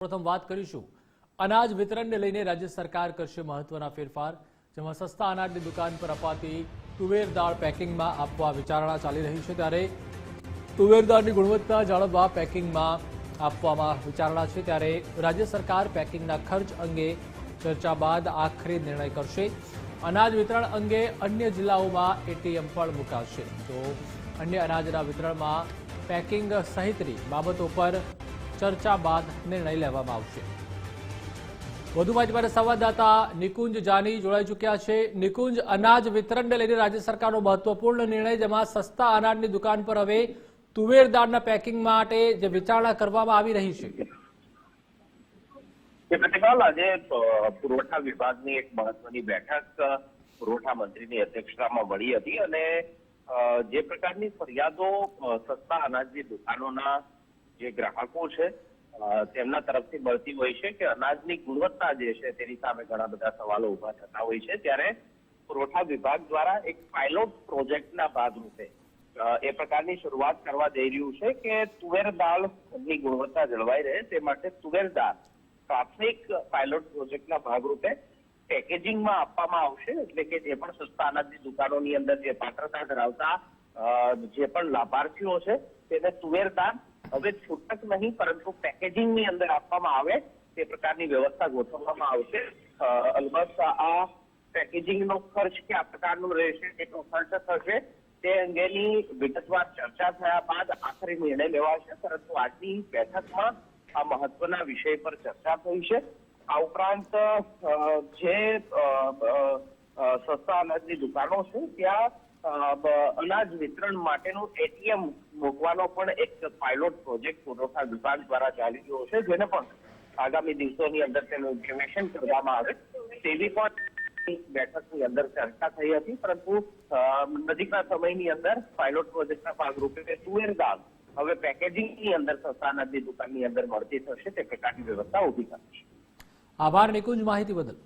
પ્રથમ વાત કરીશું. અનાજ વિતરણને લઈને રાજ્ય સરકાર કરશે મહત્વના ફેરફાર, જેમાં સસ્તા અનાજની દુકાન પર અપાતી તુવેર દાળ પેકિંગમાં આપવા વિચારણા ચાલી રહી છે ત્યારે તુવેર દાળની ગુણવત્તા જાળવવા પેકિંગમાં આપવામાં વિચારણા છે ત્યારે રાજ્ય સરકાર પેકિંગના ખર્ચ અંગે ચર્ચા બાદ આખરી નિર્ણય કરશે. અનાજ વિતરણ અંગે અન્ય જિલ્લાઓમાં એટીએમ પણ મુકાશે. તો અન્ય અનાજના વિતરણમાં પેકિંગ સહિતની બાબતો પર ચર્ચા બાદ નિર્ણય લેવામાં આવશે. વધુમાં માટે સંવાદદાતા નિકુંજ જાની જોડાઈ ચૂક્યા છે. નિકુંજ, અનાજ વિતરણને લઈને રાજ્ય સરકારનો મહત્વપૂર્ણ નિર્ણય, જેમાં સસ્તા અનાજની દુકાન પર હવે તુવેર દાળના પેકિંગ માટે જે વિચારણા કરવામાં આવી રહી છે. આજે પુરવઠા વિભાગની એક મહત્વની બેઠક પુરવઠા મંત્રીની અધ્યક્ષતામાં મળી હતી અને જે પ્રકારની ફરિયાદો સસ્તા અનાજની દુકાનોના જે ગ્રાહકો છે તેમના તરફથી મળતી હોય છે કે અનાજની ગુણવત્તા જે છે તેની સામે ઘણા બધા સવાલો ઊભા થતા હોય છે. ત્યારે પુરવઠા વિભાગ દ્વારા એક પાયલોટ પ્રોજેક્ટના ભાગરૂપે એ પ્રકારની શરૂઆત કરવા જઈ રહ્યું છે કે તુવેર દાળની ગુણવત્તા જળવાઈ રહે તે માટે તુવેર દાળ પ્રાથમિક પાયલોટ પ્રોજેક્ટના ભાગરૂપે પેકેજિંગમાં આપવામાં આવશે. એટલે કે જે પણ સસ્તા અનાજની દુકાનોની અંદર જે પાત્રતા ધરાવતા જે પણ લાભાર્થીઓ છે, તેને તુવેર દાળ હવે છૂટક નહીં, પરંતુ પેકેજિંગની અંદર આપવામાં આવે, તે પ્રકારની વ્યવસ્થા ગોઠવવામાં આવશે. અલબત્ત આ પેકેજિંગનો ખર્ચ કયા પ્રકારનો રહેશે, કેટલો ખર્ચ થશે, તે અંગેની વિગતવાર ચર્ચા થયા બાદ આખરે નિર્ણય લેવાશે, પરંતુ આજની બેઠકમાં આ મહત્વના વિષય પર ચર્ચા થઈ છે. આ ઉપરાંત જે સસ્તા અનાજની દુકાનો છે, ત્યાં અનાજ વિતરણ માટેનું એટીએમ મૂકવાનો પણ એક પાયલોટ પ્રોજેક્ટ પુરવઠા વિભાગ દ્વારા ચાલી રહ્યો છે, જેને પણ આગામી દિવસોની અંદર તેનું ઇમ્પ્લિમેશન કરવામાં આવે. તેવી પણ બેઠકની અંદર ચર્ચા થઈ હતી, પરંતુ નજીકના સમયની અંદર પાયલોટ પ્રોજેક્ટના ભાગરૂપે તુવેર દાળ હવે પેકેજિંગની અંદર સસ્તા અનાજની દુકાનની અંદર મળતી થશે, તે પ્રકારની વ્યવસ્થા ઊભી થશે આભાર નિકુંજ માહિતી બદલ.